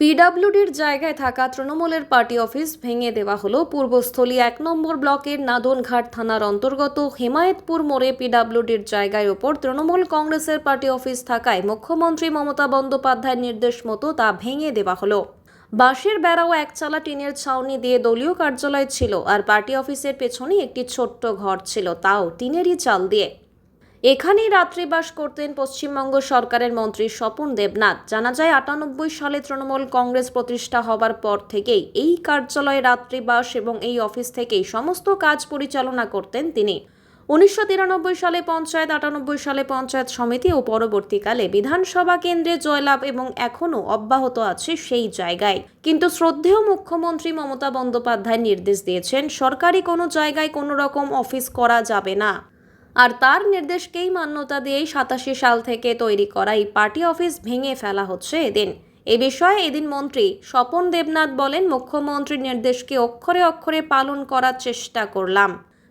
পিডাব্লিউডির জায়গায় থাকা তৃণমূলের পার্টি অফিস ভেঙে দেওয়া হলো। পূর্বস্থলী এক নম্বর ব্লকের নাদনঘাট থানার অন্তর্গত হেমায়েতপুর মোড়ে পিডাব্লিউডির জায়গায় ওপর তৃণমূল কংগ্রেসের পার্টি অফিস থাকায় মুখ্যমন্ত্রী মমতা বন্দ্যোপাধ্যায়ের নির্দেশ মতো তা ভেঙে দেওয়া হলো। বাঁশের বেড়াও একচালা টিনের ছাউনি দিয়ে দলীয় কার্যালয় ছিল আর পার্টি অফিসের পেছনে একটি ছোট্ট ঘর ছিল, তাও টিনেরই চাল দিয়ে। এখানেই রাত্রিবাস করতেন পশ্চিমবঙ্গ সরকারের মন্ত্রী স্বপন দেবনাথ। জানা যায়, আটানব্বই সালে তৃণমূল কংগ্রেস প্রতিষ্ঠা হবার পর থেকেই এই কার্যালয়ে রাত্রিবাস এবং এই অফিস থেকেই সমস্ত কাজ পরিচালনা করতেন তিনি। উনিশশো তিরানব্বই সালে পঞ্চায়েত, আটানব্বই সালে পঞ্চায়েত সমিতি ও পরবর্তীকালে বিধানসভা কেন্দ্রে জয়লাভ এবং এখনও অব্যাহত আছে সেই জায়গায়। কিন্তু শ্রদ্ধেয় মুখ্যমন্ত্রী মমতা বন্দ্যোপাধ্যায় নির্দেশ দিয়েছেন, সরকারি কোনো জায়গায় কোনো রকম অফিস করা যাবে না। আর তার নির্দেশকেই মান্যতা দিয়েই সাতাশি সাল থেকে তৈরি করা এই পার্টি অফিস ভেঙে ফেলা হচ্ছে এদিন। এ বিষয়ে এদিন মন্ত্রী স্বপন দেবনাথ বলেন, মুখ্যমন্ত্রীর নির্দেশকে অক্ষরে অক্ষরে পালন করার চেষ্টা করলাম।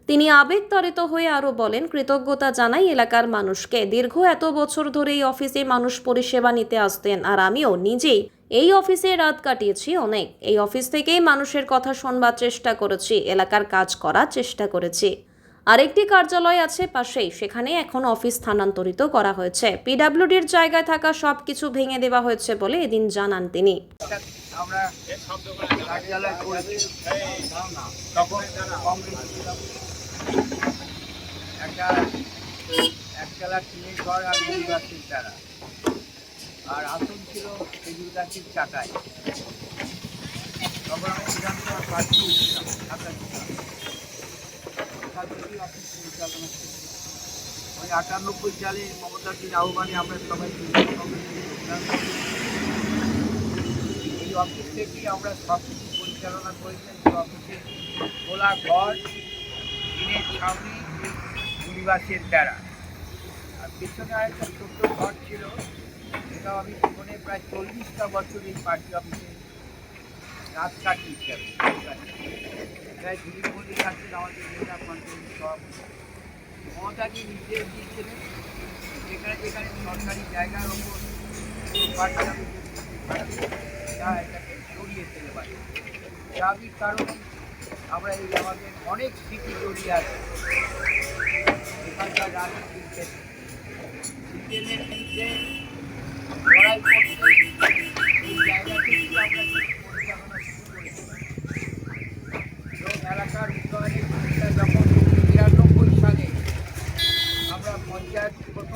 তিনি আবেগতাড়িত হয়ে আরও বলেন, কৃতজ্ঞতা জানাই এলাকার মানুষকে। দীর্ঘ এত বছর ধরে এই অফিসে মানুষ পরিষেবা নিতে আসতেন আর আমিও নিজেই এই অফিসে রাত কাটিয়েছি অনেক। এই অফিস থেকেই মানুষের কথা শোনবার চেষ্টা করেছি, এলাকার কাজ করার চেষ্টা করেছি। আরেকটি কার্যালয় আছে পাশেই, সেখানে এখন অফিস স্থানান্তরিত করা হয়েছে। পিডাব্লিউডির জায়গায় থাকা সব কিছু ভেঙে দেওয়া হয়েছে বলে এদিন জানান তিনি। আর আসন ছিল তখন আমি ছিলাম সাতাশি সালে। ওখান থেকেই অফিস পরিচালনা করছি ওই আটানব্বই সালে মমতাজির আহ্বানে আমরা সবাই এই অফিস থেকেই আমরা সব কিছু পরিচালনা করেছেন এই অফিসে খোলা ঘর টিনের ছাউনি পরিবাসের বেড়া। আর পেছনে আরেকটা ছোট্ট ঘর ছিল, সেটাও আমি জীবনে প্রায় চল্লিশটা বছর এই পার্টি অফিসে রাত কাটিয়েছি আমি। প্রায় দিলীপ মল্লিক আছেন আমাদের জেলা পঞ্চায়েত সভাপতি। মমতাজি নির্দেশ দিয়েছিলেন? যেখানে যেখানে সরকারি জায়গার ওপর যা এটাকে সরিয়ে ফেলে পারে স্বাভাবিক কারণে আমরা এই আমাদের অনেক স্মৃতি জড়িয়ে আছে। এখানকার রাজনীতির ক্ষেত্রে সিপিএমের বিরুদ্ধে লড়াই করতে এই জায়গা আমরা এলাকার উন্নয়নের ভূমিকা যখন তিরানব্বই সালে আমরা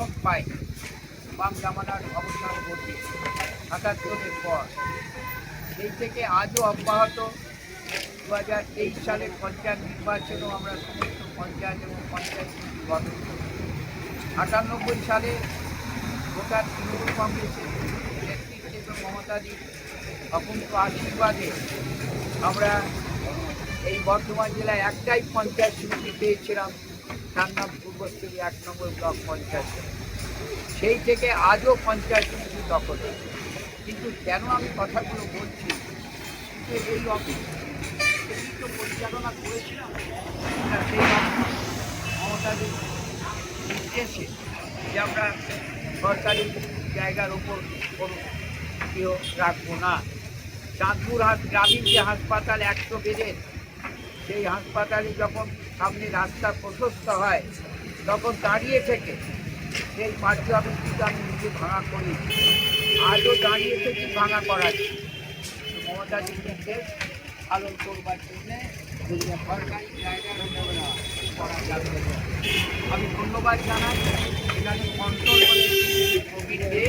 প্রথম পাই বাম জামানার অবসান ঘটে। সাতাত্তরের পর। সেই থেকে আজও অব্যাহত। দু হাজার তেইশ সালের পঞ্চায়েত নির্বাচনেও আমরা সমস্ত পঞ্চায়েত এবং পঞ্চায়েত গঠন করি। আটানব্বই সালে গোটা তৃণমূল কংগ্রেসের নেতৃত্বে এবং মমতাদির অকুণ্ঠ আশীর্বাদে আমরা এই বর্ধমান জেলায় একটাই পঞ্চায়েত সমিতি পেয়েছিলাম। তার নাম পূর্বস্থলী এক নম্বর ব্লক পঞ্চায়েত। সেই থেকে আজও পঞ্চায়েত সমিতি দখলে কিন্তু কেন আমি কথাগুলো বলছি? যে এই অফিস তো পরিচালনা করেছিলাম মমতাদের নির্দেশে যে আমরা সরকারি জায়গার ওপর কোনো কেউ রাখব না। চাঁদপুর গ্রামীণ যে হাসপাতাল একশো বেডের, সেই হাসপাতালে যখন সামনে রাস্তা প্রশস্ত হয় তখন দাঁড়িয়ে থেকে সেই পার্টি অফিসটিকে আমি নিজে ভাঙা করি আজও দাঁড়িয়ে থেকে ভাঙা করাচ্ছি তো মমতাজির নির্দেশ পালন করবার জন্যে সরকারি জায়গা করা। আমি ধন্যবাদ জানাই কন্ট্রোল করে কোভিডে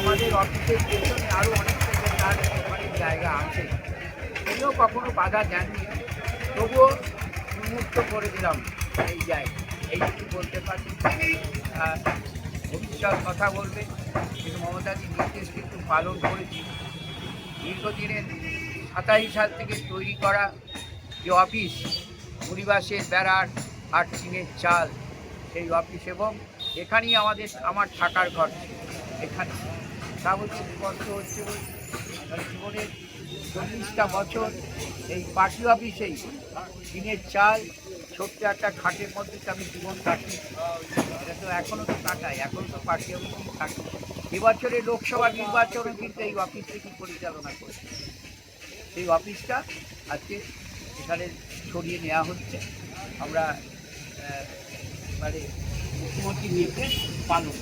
আমাদের অফিসের পেছনে আরও অনেক থেকে তার অনেক জায়গা আছে। তিনিও কখনো বাধা দেননি। তবুও উন্মুক্ত করে দিলাম এই জায়গা এইটুকু বলতে পারি ভবিষ্যৎ কথা বলবে। কিন্তু মমতাজির নির্দেশ কিন্তু পালন করেছি দীর্ঘদিনের সাতাশি সাল থেকে তৈরি করা যে অফিস, পরিবাসের বেড়ার আর টিনের চাল, সেই অফিস এবং এখানেই আমাদের, আমার থাকার ঘর এখানে। বলতে কষ্ট হচ্ছে জীবনের চল্লিশটা বছর এই পার্টি অফিসেই টিনের চাল ছোট্ট একটা খাটের মধ্যে আমি জীবন কাটি এটা তো এখনও তো কাটাই এখনও তো পার্টি অফিসেই থাকি এবছরে লোকসভা নির্বাচন কিন্তু এই অফিস থেকে পরিচালনা করছে? সেই অফিসটা আজকে এখানে সরিয়ে নেওয়া হচ্ছে। আমরা মানে মুখ্যমন্ত্রী নির্দেশ পালন